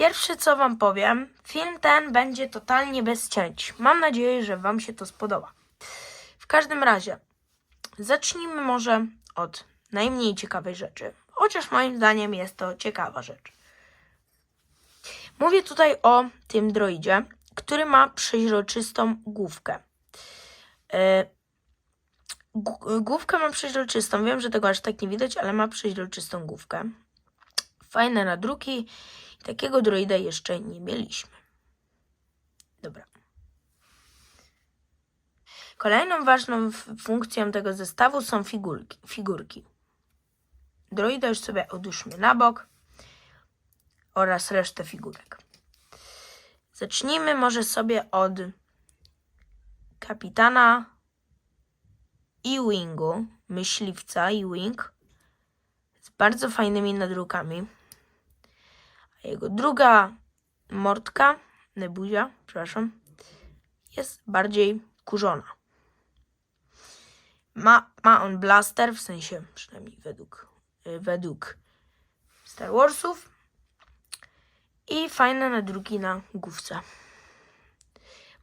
Pierwsze co Wam powiem, film ten będzie totalnie bez cięć. Mam nadzieję, że Wam się to spodoba. W każdym razie, zacznijmy może od najmniej ciekawej rzeczy. Chociaż moim zdaniem jest to ciekawa rzecz. Mówię tutaj o tym droidzie, który ma przeźroczystą główkę. E, Główkę ma przeźroczystą. Wiem, że tego aż tak nie widać, ale ma przeźroczystą główkę. Fajne nadruki. Takiego droida jeszcze nie mieliśmy. Dobra. Kolejną ważną funkcją tego zestawu są figurki. figurki. Droida już sobie odłóżmy na bok oraz resztę figurek. Zacznijmy może sobie od kapitana E-Wingu, myśliwca E-Wing z bardzo fajnymi nadrukami. A jego druga mordka, Nebuzia, przepraszam, jest bardziej kurzona. Ma, ma on blaster, w sensie przynajmniej według, y, według Star Warsów i fajne nadruki na główce.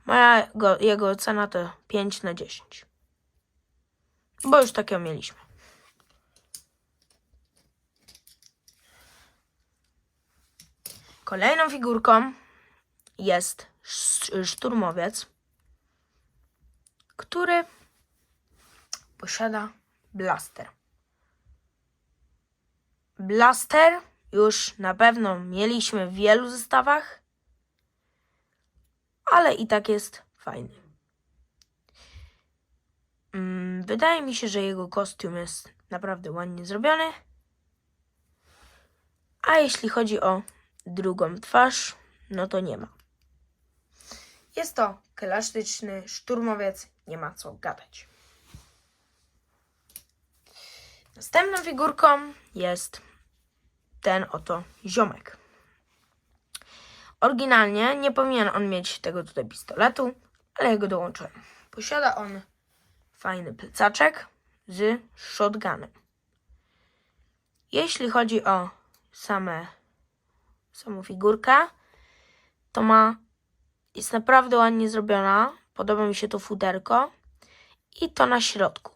Moja go, jego ocena to 5 na 10. Bo już takiego mieliśmy. Kolejną figurką jest sz- szturmowiec, który posiada blaster. Blaster już na pewno mieliśmy w wielu zestawach, ale i tak jest fajny. Mm, Wydaje mi się, że jego kostium jest naprawdę ładnie zrobiony. A jeśli chodzi o drugą twarz, no to nie ma. Jest to klasyczny szturmowiec, nie ma co gadać. Następną figurką jest ten oto ziomek. Oryginalnie nie powinien on mieć tego tutaj pistoletu, ale ja go dołączyłem. Posiada on fajny plecaczek z shotgunem. Jeśli chodzi o same, samą figurkę, to ma, jest naprawdę ładnie zrobiona. Podoba mi się to futerko i to na środku.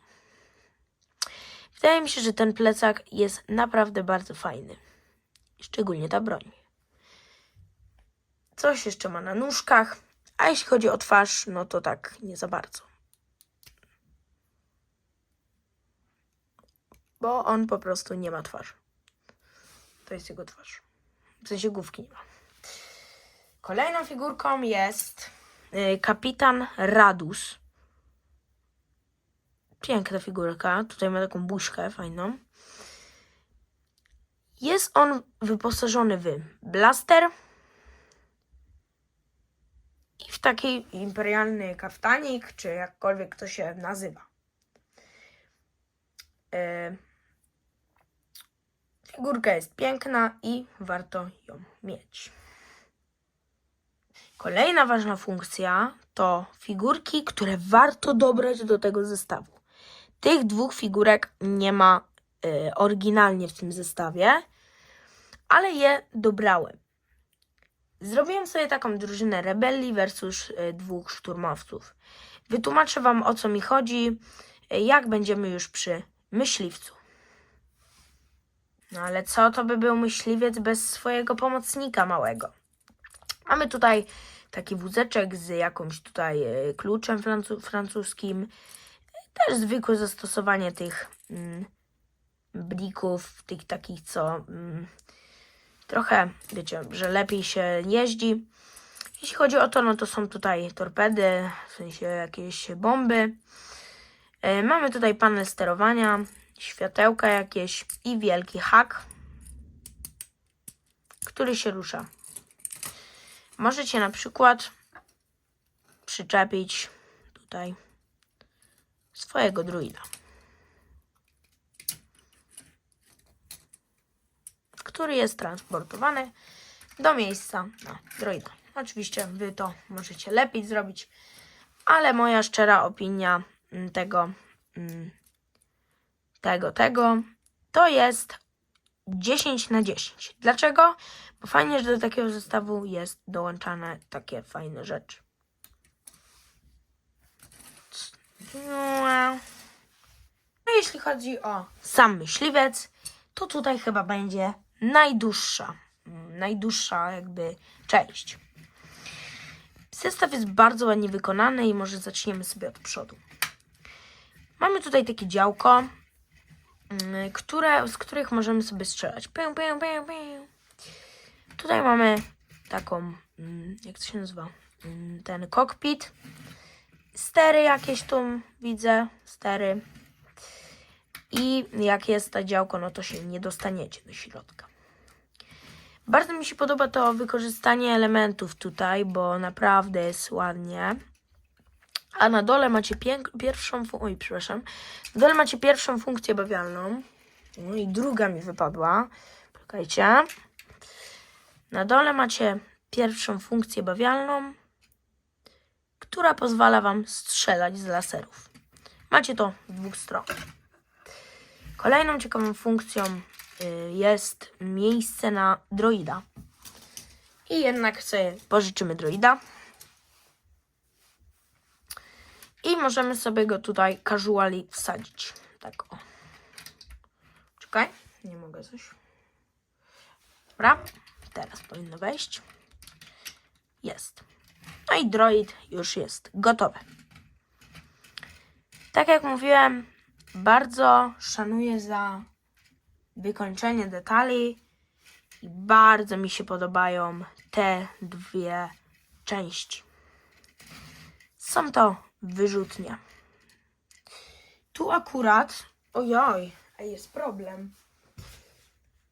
Wydaje mi się, że ten plecak jest naprawdę bardzo fajny. Szczególnie ta broń. Coś jeszcze ma na nóżkach, a jeśli chodzi o twarz, no to tak nie za bardzo. Bo on po prostu nie ma twarzy. To jest jego twarz. W sensie główki nie ma. Kolejną figurką jest y, kapitan Radus. Piękna figurka. Tutaj ma taką buźkę fajną. Jest on wyposażony w blaster i w taki imperialny kaftanik, czy jakkolwiek to się nazywa. E, Figurka jest piękna i warto ją mieć. Kolejna ważna funkcja to figurki, które warto dobrać do tego zestawu. Tych dwóch figurek nie ma y, oryginalnie w tym zestawie, ale je dobrałem. Zrobiłem sobie taką drużynę rebelii versus y, dwóch szturmowców. Wytłumaczę Wam o co mi chodzi, y, jak będziemy już przy myśliwcu. No ale co to by był myśliwiec bez swojego pomocnika małego? Mamy tutaj taki wózeczek z jakąś tutaj e, kluczem francu- francuskim. Też zwykłe zastosowanie tych mm, blików, tych takich, co mm, trochę, wiecie, że lepiej się jeździ. Jeśli chodzi o to, no to są tutaj torpedy, w sensie jakieś bomby. E, Mamy tutaj panel sterowania, światełka jakieś i wielki hak, który się rusza. Możecie na przykład przyczepić tutaj swojego druida, który jest transportowany do miejsca na droida. Oczywiście wy to możecie lepiej zrobić, ale moja szczera opinia tego, mm, tego, tego to jest 10 na 10. Dlaczego? Bo fajnie, że do takiego zestawu jest dołączane takie fajne rzeczy. No, jeśli chodzi o sam myśliwiec, to tutaj chyba będzie najdłuższa, najdłuższa jakby część. Zestaw jest bardzo ładnie wykonany i może zaczniemy sobie od przodu. Mamy tutaj takie działko, które, z których możemy sobie strzelać. Tutaj mamy taką, mm, jak to się nazywa, Mm, ten kokpit. Stery jakieś tu widzę, stery. I jak jest ta działko, no to się nie dostaniecie do środka. Bardzo mi się podoba to wykorzystanie elementów tutaj, bo naprawdę jest ładnie. A na dole macie pierwszą, oj, przepraszam, na dole macie pierwszą funkcję bawialną. No i druga mi wypadła. Czekajcie. Na dole macie pierwszą funkcję bawialną, która pozwala Wam strzelać z laserów. Macie to z dwóch stron. Kolejną ciekawą funkcją y, jest miejsce na droida. I jednak sobie pożyczymy droida. I możemy sobie go tutaj casually wsadzić. Tak o. Czekaj, nie mogę coś. Dobra, teraz powinno wejść. Jest. No i droid już jest gotowy. Tak jak mówiłem, bardzo szanuję za wykończenie detali i bardzo mi się podobają te dwie części. Są to wyrzutnie. Tu akurat, ojoj, a jest problem,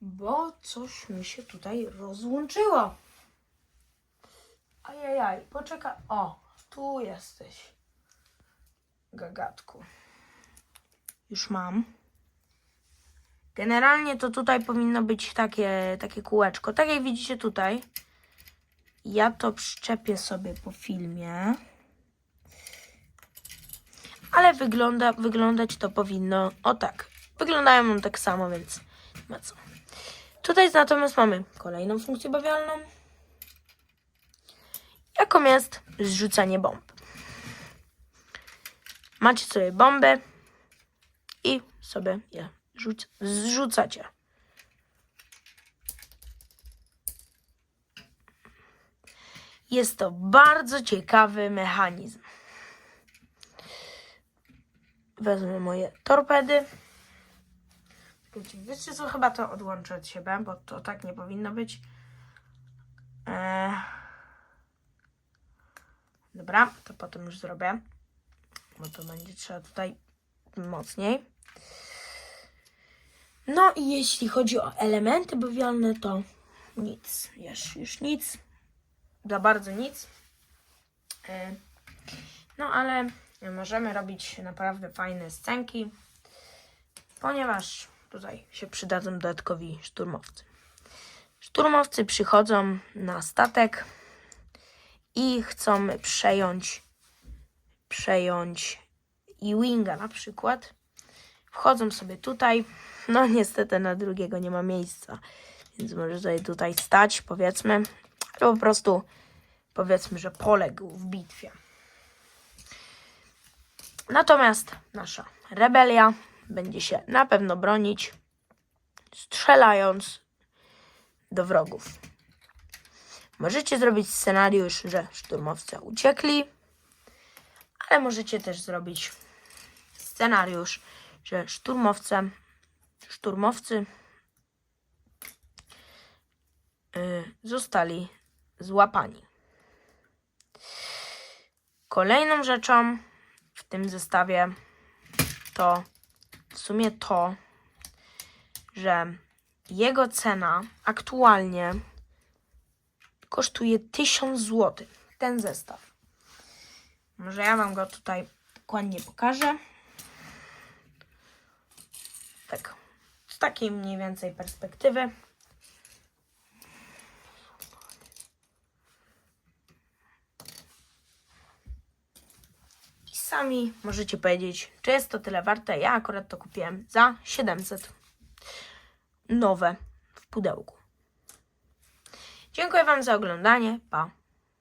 bo coś mi się tutaj rozłączyło. Ajajaj, poczekaj. O, tu jesteś. Gagatku. Już mam. Generalnie to tutaj powinno być takie, takie kółeczko. Tak jak widzicie tutaj. Ja to przyczepię sobie po filmie. Ale wygląda, wyglądać to powinno o tak. Wyglądają one tak samo, więc nie ma co. Tutaj natomiast mamy kolejną funkcję bawialną jaką jest zrzucanie bomb. Macie sobie bomby i sobie je rzuc- zrzucacie. Jest to bardzo ciekawy mechanizm. Wezmę moje torpedy. Wiecie co, chyba to odłączę od siebie, bo to tak nie powinno być. Eee... Dobra, to potem już zrobię. Bo to będzie trzeba tutaj mocniej. No i jeśli chodzi o elementy bawialne, to nic. Już, już nic. Za bardzo nic. E, No ale możemy robić naprawdę fajne scenki, ponieważ tutaj się przydadzą dodatkowi szturmowcy. Szturmowcy przychodzą na statek i chcą przejąć przejąć Ewinga na przykład. Wchodzą sobie tutaj. No niestety na drugiego nie ma miejsca. Więc może sobie tutaj stać, powiedzmy. Albo po prostu powiedzmy, że poległ w bitwie. Natomiast nasza rebelia będzie się na pewno bronić, strzelając do wrogów. Możecie zrobić scenariusz, że szturmowcy uciekli, ale możecie też zrobić scenariusz, że szturmowce, szturmowcy y, zostali złapani. Kolejną rzeczą tym zestawie to w sumie to, że jego cena aktualnie kosztuje 1000 zł. Ten zestaw. Może ja Wam go tutaj dokładnie pokażę. Tak. Z takiej mniej więcej perspektywy. Sami możecie powiedzieć, czy jest to tyle warte. Ja akurat to kupiłem za 700. Nowe pudełku. Dziękuję Wam za oglądanie. Pa.